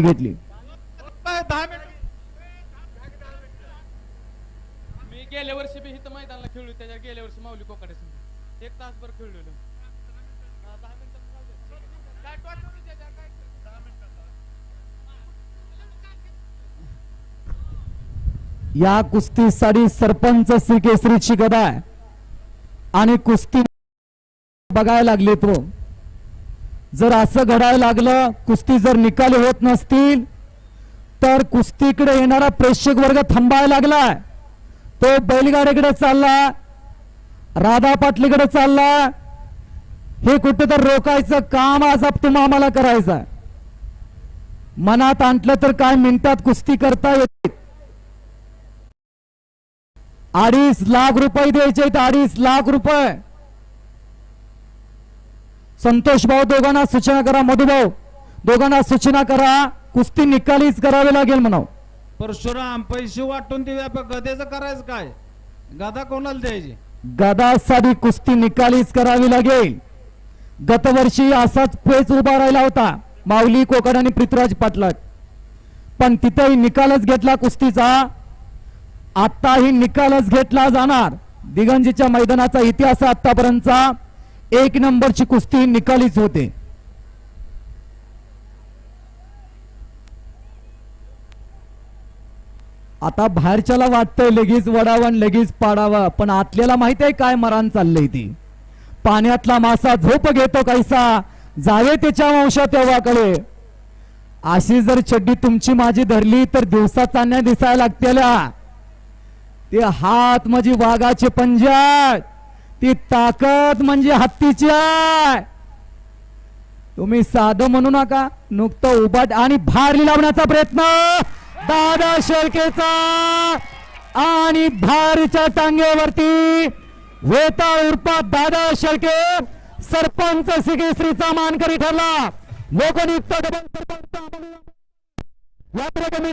घेतली. मी गेल्या वर्षी बी इथं मैदानाला खेळलो त्याच्या गेल्या वर्षी माऊली कोकाडे संग एक तासभर खेळलेलो. या कुस्तीसाठी सरपंच श्री केसरीची गदा आहे. आणि कुस्ती बघायला लागले तो जर असं घडायला लागलं कुस्ती जर निकाली होत नसतील तर कुस्तीकडे येणारा प्रेक्षक वर्ग थांबायला लागलाय. तो बैलगाडीकडे चालला राधा पाटलीकडे चालला हे कुठे तर रोखायचं काम आज तुम्हा आम्हाला करायचं आहे. मनात आणलं तर काय मिनिटात कुस्ती करता येते अडीच लाख रुपये द्यायचे तर अडीच लाख रुपये. संतोष भाऊ दोघांना सूचना करा मधुभाऊ दोघांना सूचना करा कुस्ती निकालीच करावी लागेल म्हणाव. परशुराम पैसे वाटून देऊया पण गदेचं करायचं काय? गदा कोणाला द्यायची? गदासाठी कुस्ती निकालीच करावी लागेल. गतवर्षी असाच पेच उभा राहिला होता माऊली कोकण आणि पृथ्वीराज पाटलाट पण तिथेही निकालच घेतला कुस्तीचा. आताही निकालच घेतला जाणार. दिगंजीच्या मैदानाचा इतिहास आतापर्यंतचा. एक नंबरची कुस्ती निकालीच होते. आता बाहेरच्याला वाटतंय लगेच वडावं आणि लगेच पाडावा पण आतल्याला माहीत आहे काय मरण चाललंय ती. पाण्यातला मासा झोप घेतो कैसा जावे त्याच्या वंशा तेव्हाकडे. अशी जर चड्डी तुमची माझी धरली तर दिवसा चांदण्या दिसायला लागतेल्या. ते हात माझी वाघाचे पंजात ती ताकद म्हणजे हत्तीची आहे. तुम्ही साधं म्हणू नका नुकतं उभा आणि भार लावण्याचा प्रयत्न. दादा शेळकेचा आणि भारच्या टांगेवरती वेता उर्फा दादा शेळके सरपंच सिगेश्रीचा मानकरी ठरला. लोकनियुक्त डबल सरपंच यात्रे कमिटी